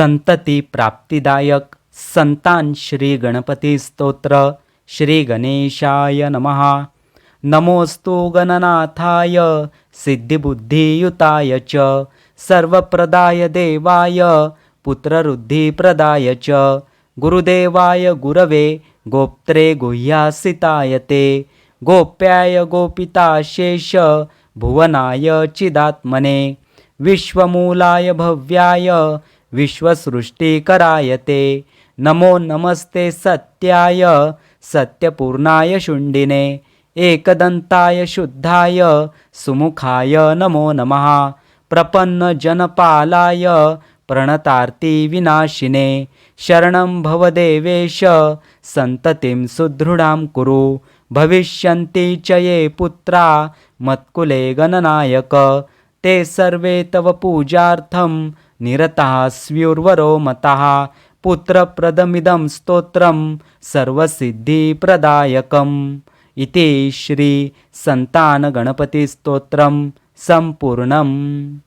संतती प्राप्तिदायक। संतान श्री गणपती स्तोत्र। श्री गणेशाय नमः। नमोस्तु गणनाथाय। सिद्धिबुद्धियुताय च। सर्वप्रदाय देवाय। पुत्ररुद्धिप्रदाय च। गुरुदेवाय गुरवे। गोप्त्रे गुह्यासिताय ते। गोप्याय गोपिताशेष। भुवनाय चिदात्मने। विश्वमूलाय भव्याय। विश्वसृष्टी करायते। नमो नमस्ते सत्याय सत्यपूर्णाय शुण्डिने एकदन्ताय शुद्धाय सुमुखाय नमो नमः प्रपन्नजनपालाय प्रणतार्तिविनाशिने शरणं भवदेवेश सन्ततिं सुदृढां कुरु भविष्यन्ति च ये पुत्रा मत्कुले गणनायक ते सर्वे तव पूजार्थं निरतः स्व्युर्वरो मतः पुत्रप्रदमिदं स्तोत्रं सर्वसिद्धिप्रदायकम् इति श्रीसन्तानगणपतिस्तोत्रं सम्पूर्णम्।